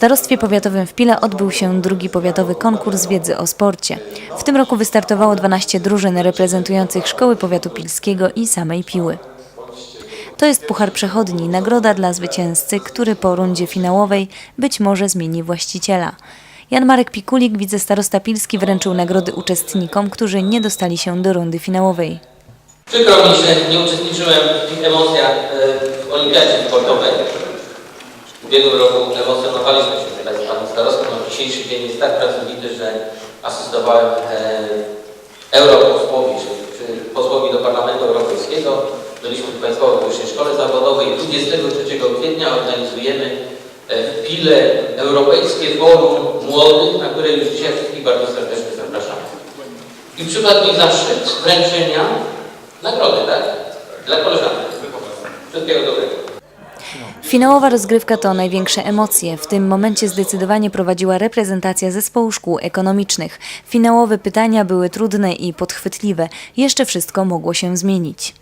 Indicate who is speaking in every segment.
Speaker 1: Starostwie Powiatowym w Pile odbył się drugi powiatowy konkurs wiedzy o sporcie. W tym roku wystartowało 12 drużyn reprezentujących szkoły powiatu pilskiego i samej Piły. To jest Puchar Przechodni, nagroda dla zwycięzcy, który po rundzie finałowej być może zmieni właściciela. Jan Marek Pikulik, wicestarosta pilski, wręczył nagrody uczestnikom, którzy nie dostali się do rundy finałowej.
Speaker 2: Przykro mi, że nie uczestniczyłem w tych emocjach e, w olimpiadzie sportowej. W ubiegłym roku emocjonowaliśmy się tutaj z panem starostą. No, dzisiejszy dzień jest tak pracowity, że asystowałem e, europosłowi, czy, czy posłowi do Parlamentu Europejskiego. Byliśmy w Państwowej Wyższej Szkole Zawodowej. 23 kwietnia organizujemy e, w Pile Europejskie Forum Młodych, na które już dzisiaj wszystkich bardzo serdecznie zapraszamy. I przypadł mi zaszczyt wręczenia nagrody, tak? Dla koleżanek. Wszystkiego dobrego.
Speaker 1: Finałowa rozgrywka to największe emocje. W tym momencie zdecydowanie prowadziła reprezentacja zespołu szkół ekonomicznych. Finałowe pytania były trudne i podchwytliwe. Jeszcze wszystko mogło się zmienić.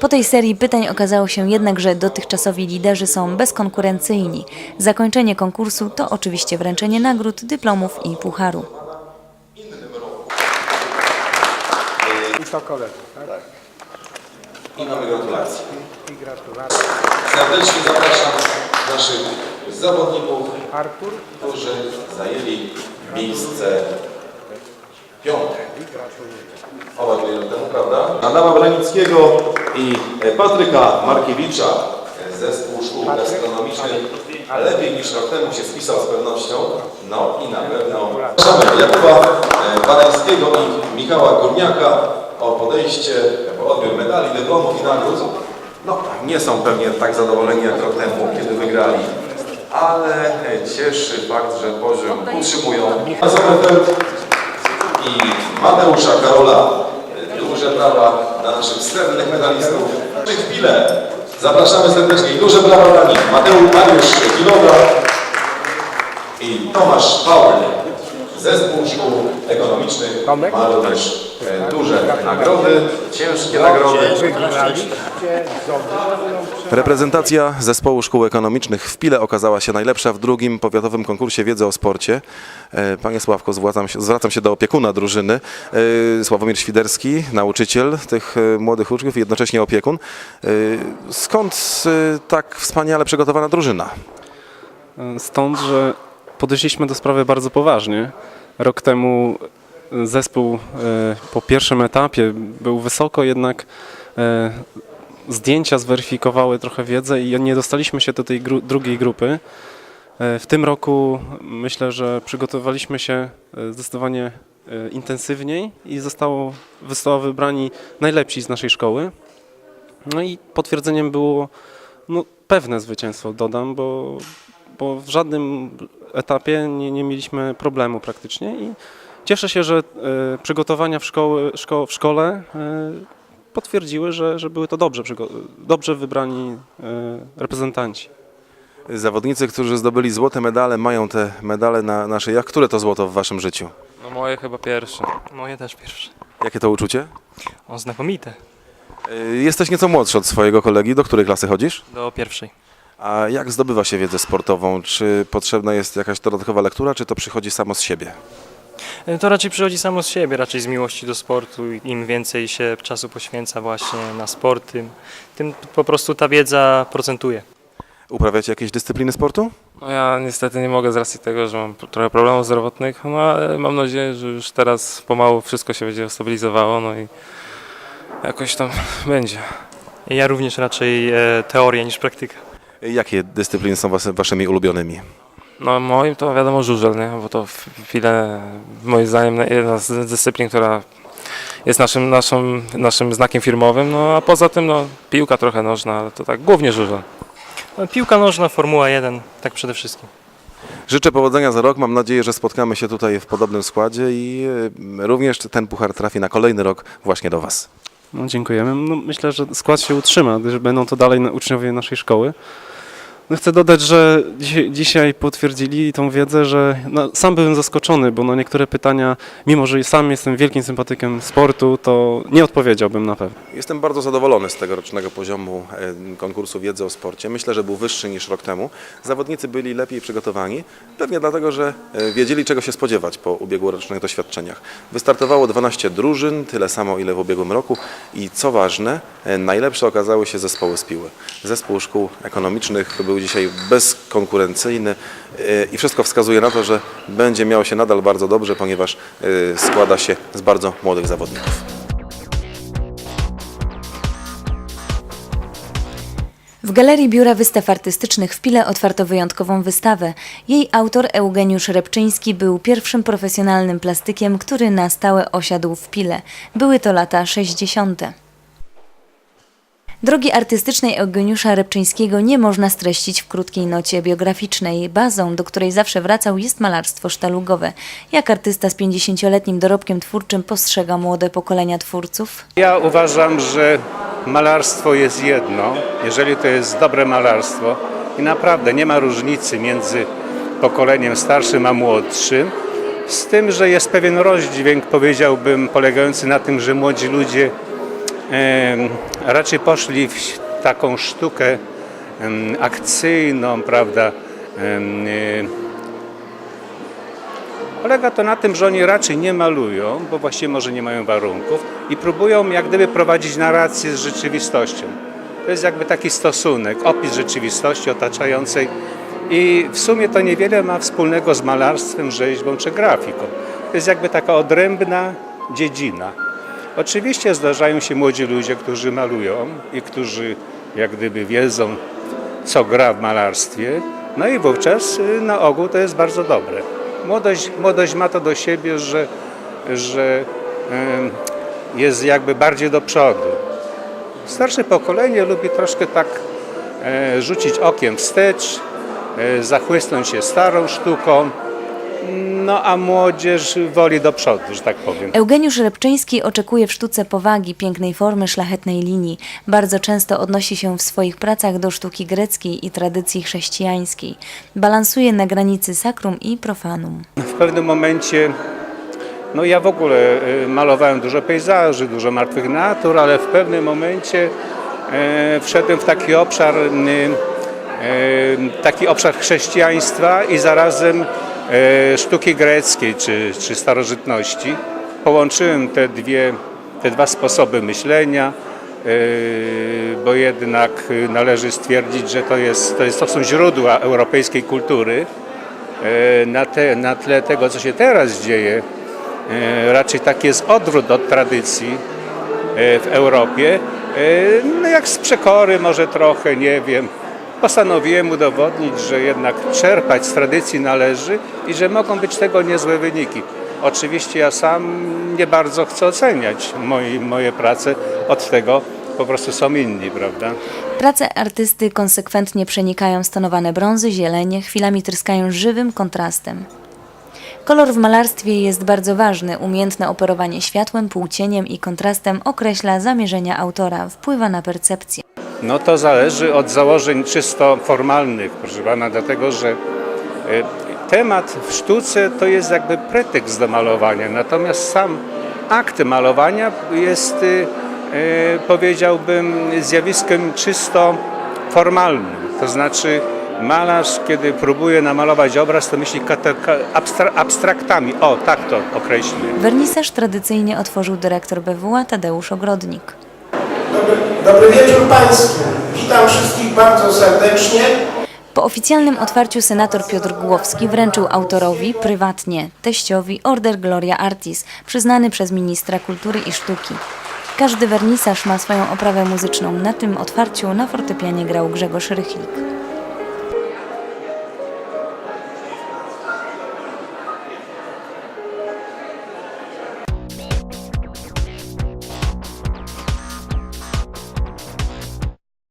Speaker 1: Po tej serii pytań okazało się jednak, że dotychczasowi liderzy są bezkonkurencyjni. Zakończenie konkursu to oczywiście wręczenie nagród, dyplomów i pucharu.
Speaker 3: I to koledzy, tak?
Speaker 4: I mamy gratulacje.
Speaker 3: I gratulacje.
Speaker 4: Serdecznie zapraszam naszych zawodników,
Speaker 3: Artur
Speaker 4: którzy zajęli miejsce piąte.
Speaker 3: i gratuluję.
Speaker 4: Oba byli rok temu, prawda? Adama Branickiego i Patryka Markiewicza, zespół szkół gastronomicznych. Lepiej niż rok temu się spisał z pewnością. No i na pewno zapraszamy Jakuba e, Barańskiego i Michała Górniaka o podejście, odbiór medali, dyplomów i nagród. No, nie są pewnie tak zadowoleni jak rok temu, kiedy wygrali, ale cieszy fakt, że poziom utrzymują. I Mateusza Karola. Duże brawa dla naszych srebrnych medalistów. W chwilę zapraszamy serdecznie i duże brawa dla nich. Mateusz Mariusz Kilowa i Tomasz Paul. Zespół szkół ekonomicznych
Speaker 3: Tomek?
Speaker 4: ma również e, duże nagrody, ciężkie nagrody.
Speaker 5: Reprezentacja zespołu szkół ekonomicznych w Pile okazała się najlepsza w drugim powiatowym konkursie wiedzy o sporcie. E, Panie Sławko, zwracam się, zwracam się do opiekuna drużyny. E, Sławomir Świderski, nauczyciel tych młodych uczniów i jednocześnie opiekun. Skąd tak wspaniale przygotowana drużyna?
Speaker 6: Stąd, że podeszliśmy do sprawy bardzo poważnie. Rok temu zespół e, po pierwszym etapie był wysoko, jednak e, zdjęcia zweryfikowały trochę wiedzę i nie dostaliśmy się do tej gru drugiej grupy. E, W tym roku myślę, że przygotowaliśmy się e, zdecydowanie e, intensywniej i zostało, zostało wybrani najlepsi z naszej szkoły. No i potwierdzeniem było no, pewne zwycięstwo, dodam, bo, bo w żadnym etapie nie, nie mieliśmy problemu praktycznie i cieszę się, że e, przygotowania w, szkoły, szko, w szkole e, potwierdziły, że, że były to dobrze, dobrze wybrani e, reprezentanci.
Speaker 5: Zawodnicy, którzy zdobyli złote medale, mają te medale na, na szyjach. Które to złoto w waszym życiu?
Speaker 7: No moje chyba pierwsze. Moje też pierwsze.
Speaker 5: Jakie to uczucie?
Speaker 7: O, znakomite.
Speaker 5: Jesteś nieco młodszy od swojego kolegi. Do której klasy chodzisz?
Speaker 7: Do pierwszej.
Speaker 5: A jak zdobywa się wiedzę sportową? Czy potrzebna jest jakaś dodatkowa lektura, czy to przychodzi samo z siebie?
Speaker 7: E, To raczej przychodzi samo z siebie, raczej z miłości do sportu. Im więcej się czasu poświęca właśnie na sport, tym, tym po prostu ta wiedza procentuje.
Speaker 5: Uprawiacie jakieś dyscypliny sportu?
Speaker 8: No ja niestety nie mogę z racji tego, że mam trochę problemów zdrowotnych, no ale mam nadzieję, że już teraz pomału wszystko się będzie stabilizowało, no i jakoś tam będzie.
Speaker 7: Ja również raczej e, teoria niż praktyka.
Speaker 5: Jakie dyscypliny są was, waszymi ulubionymi?
Speaker 8: No moim to wiadomo żużel, nie? bo to chwilę moim zdaniem jedna z dyscyplin, która jest naszym, naszym, naszym znakiem firmowym, no a poza tym no, piłka trochę nożna, ale to tak głównie żużel.
Speaker 7: No, piłka nożna, Formuła 1, tak przede wszystkim.
Speaker 5: Życzę powodzenia za rok. Mam nadzieję, że spotkamy się tutaj w podobnym składzie i e, również ten puchar trafi na kolejny rok właśnie do was.
Speaker 6: No, dziękujemy. No, myślę, że skład się utrzyma, gdyż będą to dalej uczniowie naszej szkoły. No chcę dodać, że dzisiaj, potwierdzili tą wiedzę, że no, sam byłem zaskoczony, bo no niektóre pytania, mimo że sam jestem wielkim sympatykiem sportu, to nie odpowiedziałbym na pewno.
Speaker 5: Jestem bardzo zadowolony z tegorocznego poziomu e, konkursu wiedzy o sporcie. Myślę, że był wyższy niż rok temu. Zawodnicy byli lepiej przygotowani, pewnie dlatego, że e, wiedzieli czego się spodziewać po ubiegłorocznych doświadczeniach. Wystartowało 12 drużyn, tyle samo ile w ubiegłym roku i co ważne, e, najlepsze okazały się zespoły z piły. Zespół szkół ekonomicznych był dzisiaj bezkonkurencyjny e, i wszystko wskazuje na to, że będzie miał się nadal bardzo dobrze, ponieważ e, składa się z bardzo młodych zawodników.
Speaker 1: W Galerii Biura Wystaw Artystycznych w Pile otwarto wyjątkową wystawę. Jej autor Eugeniusz Repczyński był pierwszym profesjonalnym plastykiem, który na stałe osiadł w Pile. Były to lata 60. Drogi artystycznej Eugeniusza Repczyńskiego nie można streścić w krótkiej nocie biograficznej. Bazą, do której zawsze wracał, jest malarstwo sztalugowe. Jak artysta z 50-letnim dorobkiem twórczym postrzega młode pokolenia twórców?
Speaker 9: Ja uważam, że malarstwo jest jedno, jeżeli to jest dobre malarstwo i naprawdę nie ma różnicy między pokoleniem starszym a młodszym, z tym, że jest pewien rozdźwięk, powiedziałbym, polegający na tym, że młodzi ludzie raczej poszli w taką sztukę akcyjną, prawda, e, Polega to na tym, że oni raczej nie malują, bo właściwie może nie mają warunków i próbują jak gdyby prowadzić narrację z rzeczywistością. To jest jakby taki stosunek, opis rzeczywistości otaczającej i w sumie to niewiele ma wspólnego z malarstwem, rzeźbą czy grafiką. To jest jakby taka odrębna dziedzina. Oczywiście zdarzają się młodzi ludzie, którzy malują i którzy jak gdyby wiedzą, co gra w malarstwie, no i wówczas y, na ogół to jest bardzo dobre. Młodość, młodość ma to do siebie, że, że jest jakby bardziej do przodu. Starsze pokolenie lubi troszkę tak e, rzucić okiem wstecz, e, zachłysnąć się starą sztuką, no a młodzież woli do przodu, że tak powiem.
Speaker 1: Eugeniusz Repczyński oczekuje w sztuce powagi, pięknej formy, szlachetnej linii. Bardzo często odnosi się w swoich pracach do sztuki greckiej i tradycji chrześcijańskiej. Balansuje na granicy sakrum i profanum.
Speaker 9: W pewnym momencie, no ja w ogóle y, malowałem dużo pejzaży, dużo martwych natur, ale w pewnym momencie e, wszedłem w taki obszar, e, taki obszar chrześcijaństwa i zarazem sztuki greckiej czy, czy starożytności. Połączyłem te, dwie, te dwa sposoby myślenia, e, bo jednak y, należy stwierdzić, że to, jest, to, jest, to są źródła europejskiej kultury. E, na, te, na tle tego, co się teraz dzieje, e, raczej tak jest odwrót od tradycji e, w Europie. E, No jak z przekory może trochę, nie wiem. Postanowiłem udowodnić, że jednak czerpać z tradycji należy i że mogą być tego niezłe wyniki. Oczywiście ja sam nie bardzo chcę oceniać moi, moje prace, od tego po prostu są inni, prawda?
Speaker 1: Prace artysty konsekwentnie przenikają stonowane brązy, zielenie, chwilami tryskają żywym kontrastem. Kolor w malarstwie jest bardzo ważny. Umiejętne operowanie światłem, półcieniem i kontrastem określa zamierzenia autora, wpływa na percepcję.
Speaker 9: No to zależy od założeń czysto formalnych, proszę pana, dlatego że e, temat w sztuce to jest jakby pretekst do malowania, natomiast sam akt malowania jest, e, e, powiedziałbym, zjawiskiem czysto formalnym. To znaczy malarz, kiedy próbuje namalować obraz, to myśli abstraktami. O, tak to określmy.
Speaker 1: Wernisaż tradycyjnie otworzył dyrektor BWA Tadeusz Ogrodnik.
Speaker 10: Dobry, dobry wieczór Państwu. Witam wszystkich bardzo serdecznie.
Speaker 1: Po oficjalnym otwarciu senator Piotr Głowski wręczył autorowi prywatnie, teściowi Order Gloria Artis, przyznany przez ministra kultury i sztuki. Każdy wernisaż ma swoją oprawę muzyczną. Na tym otwarciu na fortepianie grał Grzegorz Rychlik.